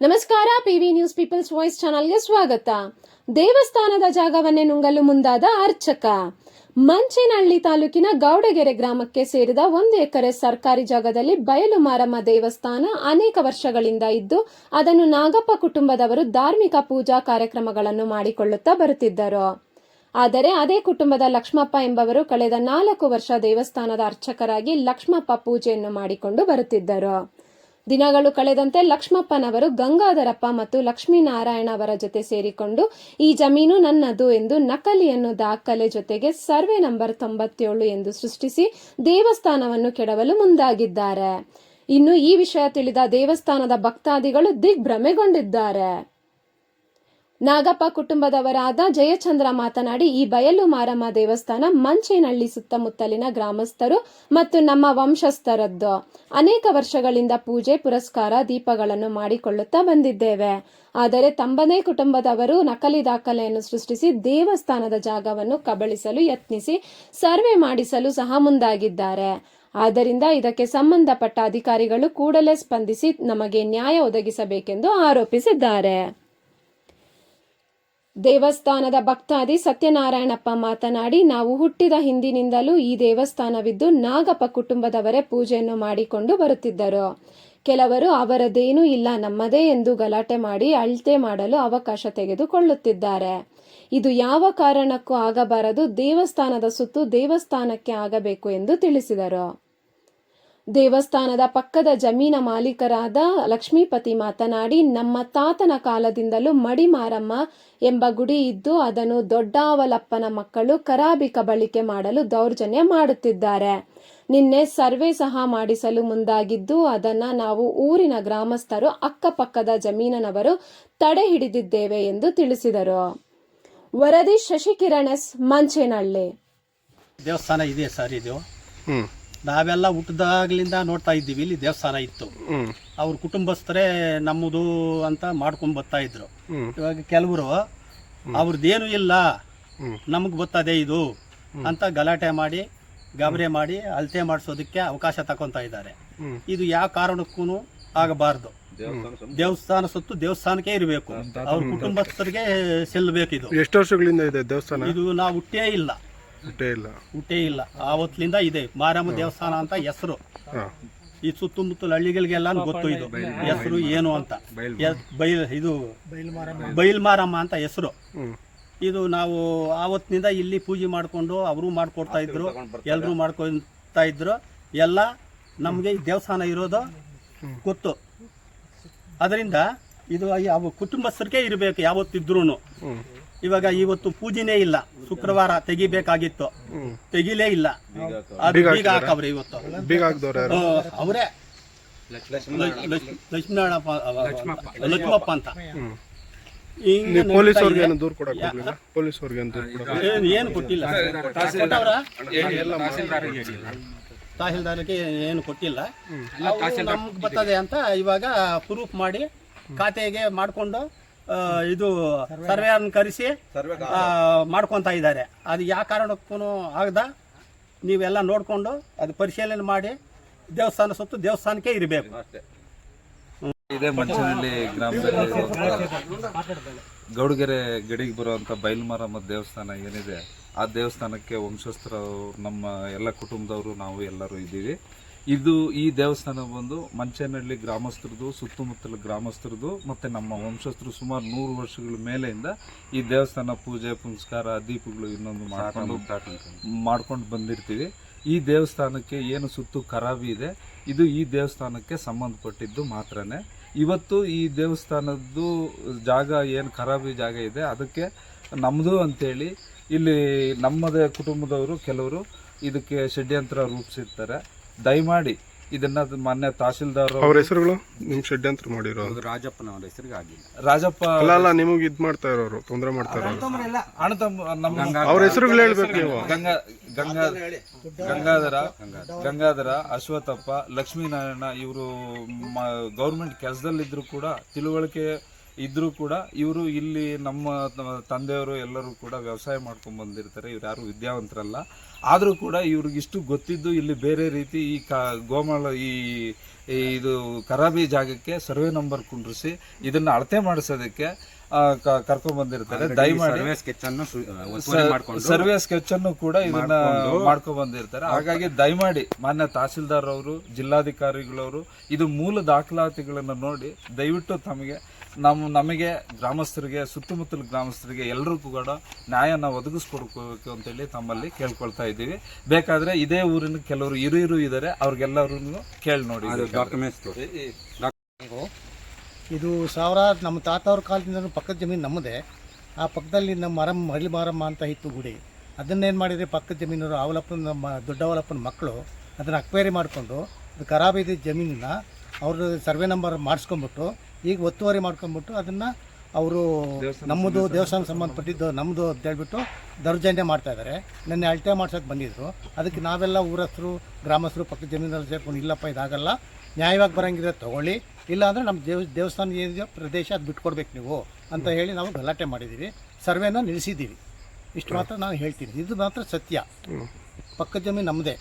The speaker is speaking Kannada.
ನಮಸ್ಕಾರ, ಪಿವಿ ನ್ಯೂಸ್ ಪೀಪಲ್ಸ್ ವಾಯ್ಸ್ ಚಾನಲ್ಗೆ ಸ್ವಾಗತ. ದೇವಸ್ಥಾನದ ಜಾಗವನ್ನೇ ನುಂಗಲು ಮುಂದಾದ ಅರ್ಚಕ. ಮಂಚೇನಹಳ್ಳಿ ತಾಲೂಕಿನ ಗೌಡಗೆರೆ ಗ್ರಾಮಕ್ಕೆ ಸೇರಿದ ಒಂದು ಎಕರೆ ಸರ್ಕಾರಿ ಜಾಗದಲ್ಲಿ ಬಯಲು ಮಾರಮ್ಮ ದೇವಸ್ಥಾನ ಅನೇಕ ವರ್ಷಗಳಿಂದ ಇದ್ದು, ಅದನ್ನು ನಾಗಪ್ಪ ಕುಟುಂಬದವರು ಧಾರ್ಮಿಕ ಪೂಜಾ ಕಾರ್ಯಕ್ರಮಗಳನ್ನು ಮಾಡಿಕೊಳ್ಳುತ್ತಾ ಬರುತ್ತಿದ್ದರು. ಆದರೆ ಅದೇ ಕುಟುಂಬದ ಲಕ್ಷ್ಮಪ್ಪ ಎಂಬವರು ಕಳೆದ ನಾಲ್ಕು ವರ್ಷ ದೇವಸ್ಥಾನದ ಅರ್ಚಕರಾಗಿ ಲಕ್ಷ್ಮಪ್ಪ ಪೂಜೆಯನ್ನು ಮಾಡಿಕೊಂಡು ಬರುತ್ತಿದ್ದರು. ದಿನಗಳು ಕಳೆದಂತೆ ಲಕ್ಷ್ಮಪ್ಪನವರು ಗಂಗಾಧರಪ್ಪ ಮತ್ತು ಲಕ್ಷ್ಮೀನಾರಾಯಣ ಅವರ ಜೊತೆ ಸೇರಿಕೊಂಡು, ಈ ಜಮೀನು ನನ್ನದು ಎಂದು ನಕಲಿಯನ್ನು ದಾಖಲೆ ಜೊತೆಗೆ ಸರ್ವೆ ನಂಬರ್ ತೊಂಬತ್ತೇಳು ಎಂದು ಸೃಷ್ಟಿಸಿ ದೇವಸ್ಥಾನವನ್ನು ಕೆಡವಲು ಮುಂದಾಗಿದ್ದಾರೆ. ಇನ್ನು ಈ ವಿಷಯ ತಿಳಿದ ದೇವಸ್ಥಾನದ ಭಕ್ತಾದಿಗಳು ದಿಗ್ಭ್ರಮೆಗೊಂಡಿದ್ದಾರೆ. ನಾಗಪ್ಪ ಕುಟುಂಬದವರಾದ ಜಯಚಂದ್ರ ಮಾತನಾಡಿ, ಈ ಬಯಲು ಮಾರಮ್ಮ ದೇವಸ್ಥಾನ ಮಂಚೇನಹಳ್ಳಿ ಸುತ್ತಮುತ್ತಲಿನ ಗ್ರಾಮಸ್ಥರು ಮತ್ತು ನಮ್ಮ ವಂಶಸ್ಥರದ್ದು. ಅನೇಕ ವರ್ಷಗಳಿಂದ ಪೂಜೆ, ಪುರಸ್ಕಾರ, ದೀಪಗಳನ್ನು ಮಾಡಿಕೊಳ್ಳುತ್ತಾ ಬಂದಿದ್ದೇವೆ. ಆದರೆ ತಮ್ಮದೇ ಕುಟುಂಬದವರು ನಕಲಿ ದಾಖಲೆಯನ್ನು ಸೃಷ್ಟಿಸಿ ದೇವಸ್ಥಾನದ ಜಾಗವನ್ನು ಕಬಳಿಸಲು ಯತ್ನಿಸಿ, ಸರ್ವೆ ಮಾಡಿಸಲು ಸಹ ಮುಂದಾಗಿದ್ದಾರೆ. ಆದ್ದರಿಂದ ಇದಕ್ಕೆ ಸಂಬಂಧಪಟ್ಟ ಅಧಿಕಾರಿಗಳು ಕೂಡಲೇ ಸ್ಪಂದಿಸಿ ನಮಗೆ ನ್ಯಾಯ ಒದಗಿಸಬೇಕೆಂದು ಆರೋಪಿಸಿದ್ದಾರೆ. ದೇವಸ್ಥಾನದ ಭಕ್ತಾದಿ ಸತ್ಯನಾರಾಯಣಪ್ಪ ಮಾತನಾಡಿ, ನಾವು ಹುಟ್ಟಿದ ಹಿಂದಿನಿಂದಲೂ ಈ ದೇವಸ್ಥಾನವಿದ್ದು ನಾಗಪ್ಪ ಕುಟುಂಬದವರೇ ಪೂಜೆಯನ್ನು ಮಾಡಿಕೊಂಡು ಬರುತ್ತಿದ್ದರು. ಕೆಲವರು ಅವರದೇನೂ ಇಲ್ಲ, ನಮ್ಮದೇ ಎಂದು ಗಲಾಟೆ ಮಾಡಿ ಅಳತೆ ಮಾಡಲು ಅವಕಾಶ ತೆಗೆದುಕೊಳ್ಳುತ್ತಿದ್ದಾರೆ. ಇದು ಯಾವ ಕಾರಣಕ್ಕೂ ಆಗಬಾರದು, ದೇವಸ್ಥಾನದ ಸುತ್ತು ದೇವಸ್ಥಾನಕ್ಕೆ ಆಗಬೇಕು ಎಂದು ತಿಳಿಸಿದರು. ದೇವಸ್ಥಾನದ ಪಕ್ಕದ ಜಮೀನ ಮಾಲೀಕರಾದ ಲಕ್ಷ್ಮೀಪತಿ ಮಾತನಾಡಿ ನಮ್ಮ ತಾತನ ಕಾಲದಿಂದಲೂ ಮಡಿಮಾರಮ್ಮ ಎಂಬ ಗುಡಿ ಇದ್ದು ಅದನ್ನು ದೊಡ್ಡಾವಲಪ್ಪನ ಮಕ್ಕಳು ಕರಾಬಿ ಕಬಳಿಕೆ ಮಾಡಲು ದೌರ್ಜನ್ಯ ಮಾಡುತ್ತಿದ್ದಾರೆ. ನಿನ್ನೆ ಸರ್ವೆ ಸಹ ಮಾಡಿಸಲು ಮುಂದಾಗಿದ್ದು ಅದನ್ನ ನಾವು ಊರಿನ ಗ್ರಾಮಸ್ಥರು ಅಕ್ಕಪಕ್ಕದ ಜಮೀನನವರು ತಡೆ ಹಿಡಿದಿದ್ದೇವೆ ಎಂದು ತಿಳಿಸಿದರು. ವರದಿ ಶಶಿಕಿರಣ್ ಎಸ್. ಮಂಚೇನಹಳ್ಳಿ ದೇವಸ್ಥಾನ ಇದೆ ಸರ್ ಇದು. ನಾವೆಲ್ಲ ಹುಟ್ಟಿದಾಗ್ಲಿಂದ ನೋಡ್ತಾ ಇದ್ದೀವಿ ಇಲ್ಲಿ ದೇವಸ್ಥಾನ ಇತ್ತು. ಅವ್ರ ಕುಟುಂಬಸ್ಥರೇ ನಮ್ಮದು ಅಂತ ಮಾಡ್ಕೊಂಡು ಬರ್ತಾ ಇದ್ರು. ಇವಾಗ ಕೆಲವರು ಅವ್ರದ್ದೇನು ಇಲ್ಲ. ನಮಗೆ ಗೊತ್ತದೆ ಇದು ಅಂತ ಗಲಾಟೆ ಮಾಡಿ ಗಾಬರಿ ಮಾಡಿ ಅಳತೆ ಮಾಡಿಸೋದಕ್ಕೆ ಅವಕಾಶ ತಕೊಂತ ಇದ್ದಾರೆ. ಇದು ಯಾವ ಕಾರಣಕ್ಕೂ ಆಗಬಾರ್ದು. ದೇವಸ್ಥಾನ ಸೊತ್ತು ದೇವಸ್ಥಾನಕ್ಕೆ ಇರಬೇಕು. ಅವ್ರ ಕುಟುಂಬಸ್ಥರಿಗೆ ಸೆಲ್ಲಬೇಕು ಇದು ಎಷ್ಟು ವರ್ಷಗಳಿಂದ ಇದೆ ದೇವಸ್ಥಾನ? ಇದು ನಾವು ಹುಟ್ಟೇ ಇಲ್ಲ. ಹುಟ್ಟೇ ಇಲ್ಲ. ಆವತ್ಲಿಂದ ಇಲ್ಲ. ಆವತ್ತಿನಿಂದ ಇದೆ. ಮಾರಮ್ಮ ದೇವಸ್ಥಾನ ಅಂತ ಹೆಸರು. ಈ ಸುತ್ತಮುತ್ತಲ ಹಳ್ಳಿಗಳಿಗೆಲ್ಲ ಗೊತ್ತು ಇದು. ಹೆಸರು ಏನು ಅಂತ. ಬೈಲ್ ಇದು ಬೈಲ್ ಮಾರಮ್ಮ. ಅಂತ ಹೆಸರು. ಇದು ನಾವು ಆವತ್ತಿನಿಂದ ಇಲ್ಲಿ ಪೂಜೆ ಮಾಡಿಕೊಂಡು ಅವರು ಮಾಡ್ಕೊಡ್ತಾ ಇದ್ರು ಎಲ್ಲರೂ ಮಾಡ್ಕೊತಾ ಇದ್ರು. ಎಲ್ಲ ನಮಗೆ ಈ ದೇವಸ್ಥಾನ ಇರೋದು ಗೊತ್ತು. ಅದರಿಂದ ಇದು ಯಾವ ಕುಟುಂಬಸ್ಥರಿಗೆ ಇರಬೇಕು ಯಾವತ್ತಿದ್ರೂ ಇವಾಗ ಇವತ್ತು ಪೂಜೆನೇ ಇಲ್ಲ. ಶುಕ್ರವಾರ ತೆಗಿಬೇಕಾಗಿತ್ತು. ತೆಗಿಲೇ ಇಲ್ಲ. ಅದು ಬೀಗ ಹಾಕವ್ರೆ ಇವತ್ತು. ಬೀಗ ಹಾಕ್ದವ್ರು ಯಾರು? ಅವರೇ. ಲಕ್ಷ್ಮೀನಾರಾಯಣಪ್ಪ ಲಕ್ಷ್ಮಪ್ಪ. ಅಂತ. ಹ್ಮ್. ಪೊಲೀಸ್ ಅವ್ರಿಗೆ ಏನು ಕೊಟ್ಟಿಲ್ಲ? ತಹಸೀಲ್ದಾರ್ಗೆ ಏನು ಕೊಟ್ಟಿಲ್ಲ. ನಮ್ಗೆ ಬರ್ತದೆ ಅಂತ ಇವಾಗ ಪ್ರೂಫ್ ಮಾಡಿ ಖಾತೆಗೆ ಮಾಡಿಕೊಂಡು ಇದು ಸರ್ವೆಯನ್ನು ಕರೆಸಿ ಮಾಡ್ಕೊತಾ ಮಾಡ್ಕೊಂತ ಇದ್ದಾರೆ. ಅದು ಯಾವ ಕಾರಣಕ್ಕೂ ಆಗದ. ನೀವೆಲ್ಲ ನೋಡಿಕೊಂಡು ಅದು ಪರಿಶೀಲನೆ ಮಾಡಿ ದೇವಸ್ಥಾನ ಸುತ್ತು ದೇವಸ್ಥಾನಕ್ಕೆ ಇರಬೇಕು. ಇದೇ ಮಂಚನಹಳ್ಳಿ ಗ್ರಾಮದಲ್ಲಿ ಗೌಡಗೆರೆ ಗಡಿಗೆ ಬರುವಂತ ಮತ್ತು ದೇವಸ್ಥಾನ ಏನಿದೆ ಆ ದೇವಸ್ಥಾನಕ್ಕೆ ವಂಶಸ್ಥರವ್ರು ನಮ್ಮ ಎಲ್ಲ ಕುಟುಂಬದವರು ನಾವು ಎಲ್ಲರೂ ಇದ್ದೀವಿ. ಇದು ಈ ದೇವಸ್ಥಾನ ಬಂದು ಮಂಚೇನಹಳ್ಳಿ ಗ್ರಾಮಸ್ಥರದು ಸುತ್ತಮುತ್ತಲ ಗ್ರಾಮಸ್ಥರದು ಮತ್ತೆ ನಮ್ಮ ವಂಶಸ್ಥರು ಸುಮಾರು ನೂರು ವರ್ಷಗಳ ಮೇಲೆಯಿಂದ ಈ ದೇವಸ್ಥಾನ ಪೂಜೆ ಪುನಸ್ಕಾರ ದೀಪಗಳು ಇನ್ನೊಂದು ಮಾಡ್ಕೊಂಡು ಮಾಡ್ಕೊಂಡು ಬಂದಿರ್ತೀವಿ. ಈ ದೇವಸ್ಥಾನಕ್ಕೆ ಏನು ಸುತ್ತು ಖರಾಬಿ ಇದೆ ಇದು ಈ ದೇವಸ್ಥಾನಕ್ಕೆ ಸಂಬಂಧಪಟ್ಟಿದ್ದು ಮಾತ್ರನೇ. ಇವತ್ತು ಈ ದೇವಸ್ಥಾನದ್ದು ಜಾಗ ಏನು ಖರಾಬಿ ಜಾಗ ಇದೆ ಅದಕ್ಕೆ ನಮ್ಮದು ಅಂತೇಳಿ ಇಲ್ಲಿ ನಮ್ಮದೇ ಕುಟುಂಬದವರು ಕೆಲವರು ಇದಕ್ಕೆ ಷಡ್ಯಂತ್ರ ರೂಪಿಸಿರ್ತಾರೆ. ದಯಮಾಡಿ ಇದನ್ನ ಮಾನ್ಯ ತಹಸೀಲ್ದಾರ್ ಅವ್ರ ಹೆಸರುಗಳು? ನಿಮ್ ಹೆಸರಿಗೆ ಆಗಿಲ್ಲ. ರಾಜಪ್ಪ ಅಲ್ಲ ಅಲ್ಲ ನಿಮಗೆ ಇದ್ ಮಾಡ್ತಾ ಇರೋರು ತೊಂದರೆ ಮಾಡ್ತಾ ಇರೋರು. ಅಣ್ಣ ತಮ್ಮ ನಮ್ಮ ಅವ್ರ ಹೆಸರುಗಳು ಹೇಳ್ಬೇಕು ನೀವು. ಗಂಗಾ ಗಂಗಾ ಗಂಗಾಧರ ಗಂಗಾಧರ ಅಶ್ವಥಪ್ಪ ಲಕ್ಷ್ಮೀನಾರಾಯಣ ಇವರು ಗೌರ್ಮೆಂಟ್ ಕೆಲಸದಲ್ಲಿದ್ರು ಕೂಡ ತಿಳುವಳಿಕೆ ಇದ್ರೂ ಕೂಡ ಇವರು ಇಲ್ಲಿ ನಮ್ಮ ತಂದೆಯವರು ಎಲ್ಲರೂ ಕೂಡ ವ್ಯವಸಾಯ ಮಾಡ್ಕೊಂಡು ಬಂದಿರ್ತಾರೆ. ಇವ್ರು ಯಾರು ವಿದ್ಯಾವಂತರಲ್ಲ. ಆದರೂ ಕೂಡ ಇವ್ರಿಗಿಷ್ಟು ಗೊತ್ತಿದ್ದು ಇಲ್ಲಿ ಬೇರೆ ರೀತಿ ಈ ಕ ಗೋಮಾಳ ಈ ಈ ಇದು ಕರಾಬಿ ಜಾಗಕ್ಕೆ ಸರ್ವೆ ನಂಬರ್ ಕುಂಡ್ರಿಸಿ ಇದನ್ನ ಅಳತೆ ಮಾಡಿಸೋದಕ್ಕೆ ಕರ್ಕೊಂಡ್ ಬಂದಿರ್ತಾರೆ. ದಯಮಾಡಿ ಸರ್ವೆ ಸ್ಕೆಚ್ ಅನ್ನು ಕೂಡ ಇದನ್ನ ಮಾಡ್ಕೊಂಡ್ ಬಂದಿರ್ತಾರೆ. ಹಾಗಾಗಿ ದಯಮಾಡಿ ಮಾನ್ಯ ತಹಸೀಲ್ದಾರ್ ಅವರು ಜಿಲ್ಲಾಧಿಕಾರಿಗಳವರು ಇದು ಮೂಲ ದಾಖಲಾತಿಗಳನ್ನ ನೋಡಿ ದಯವಿಟ್ಟು ತಮಗೆ ನಮ್ಮ ನಮಗೆ ಗ್ರಾಮಸ್ಥರಿಗೆ ಸುತ್ತಮುತ್ತಲ ಗ್ರಾಮಸ್ಥರಿಗೆ ಎಲ್ಲರಿಗೂ ಕೂಡ ನ್ಯಾಯನ ಒದಗಿಸ್ಕೊಡ್ಕೋಬೇಕು ಅಂತೇಳಿ ತಮ್ಮಲ್ಲಿ ಕೇಳ್ಕೊಳ್ತಾ ಇದ್ದೀವಿ. ಬೇಕಾದರೆ ಇದೇ ಊರಿನ ಕೆಲವರು ಇರು ಇರು ಇದ್ದಾರೆ ಅವ್ರಿಗೆಲ್ಲರೂ ಕೇಳಿ ನೋಡಿ. ಇದು ಸಾವಿರ ನಮ್ಮ ತಾತವ್ರ ಕಾಲದಿಂದ ಪಕ್ಕದ ಜಮೀನು ನಮ್ಮದೇ. ಆ ಪಕ್ಕದಲ್ಲಿ ನಮ್ಮ ಮರಮ್ ಮರಳಿ ಮಾರಮ್ಮ ಅಂತ ಇತ್ತು ಗುಡಿ. ಅದನ್ನೇನು ಮಾಡಿದರೆ ಪಕ್ಕದ ಜಮೀನವರು ಅವಲಪ್ಪನ ನಮ್ಮ ದೊಡ್ಡವಲಪ್ಪನ ಮಕ್ಕಳು ಅದನ್ನು ಅಕ್ವೈರಿ ಮಾಡಿಕೊಂಡು ಅದು ಖರಾಬಿದ್ದ ಜಮೀನನ್ನ ಅವರು ಸರ್ವೆ ನಂಬರ್ ಮಾಡಿಸ್ಕೊಂಬಿಟ್ಟು ಈಗ ಒತ್ತುವರಿ ಮಾಡ್ಕೊಂಬಿಟ್ಟು ಅದನ್ನು ಅವರು ನಮ್ಮದು ದೇವಸ್ಥಾನ ಸಂಬಂಧಪಟ್ಟಿದ್ದು ನಮ್ಮದು ಅಂತ ಹೇಳ್ಬಿಟ್ಟು ದೌರ್ಜನ್ಯ ಮಾಡ್ತಾ ಇದ್ದಾರೆ ನಿನ್ನೆ ಅಳತೆ ಮಾಡ್ಸೋಕೆ ಬಂದಿದ್ರು. ಅದಕ್ಕೆ ನಾವೆಲ್ಲ ಊರಸ್ಥರು ಗ್ರಾಮಸ್ಥರು ಪಕ್ಕ ಜಮೀನಲ್ಲಿ ಸೇರ್ಕೊಂಡು ಇಲ್ಲಪ್ಪ ಇದಾಗಲ್ಲ. ನ್ಯಾಯವಾಗಿ ಬರೋಂಗಿದ್ರೆ ತಗೊಳ್ಳಿ. ಇಲ್ಲ ಅಂದರೆ ನಮ್ಮ ದೇವ ದೇವಸ್ಥಾನ ಏನಿದೆಯೋ ಪ್ರದೇಶ ಅದು ಬಿಟ್ಕೊಡ್ಬೇಕು ನೀವು ಅಂತ ಹೇಳಿ ನಾವು ಗಲಾಟೆ ಮಾಡಿದ್ದೀವಿ ಸರ್ವೆನ ನಿಲ್ಲಿಸಿದ್ದೀವಿ ಇಷ್ಟು ಮಾತ್ರ ನಾನು ಹೇಳ್ತೀನಿ. ಇದು ಮಾತ್ರ ಸತ್ಯ. ಪಕ್ಕದ ಜಮೀನು ನಮ್ಮದೇ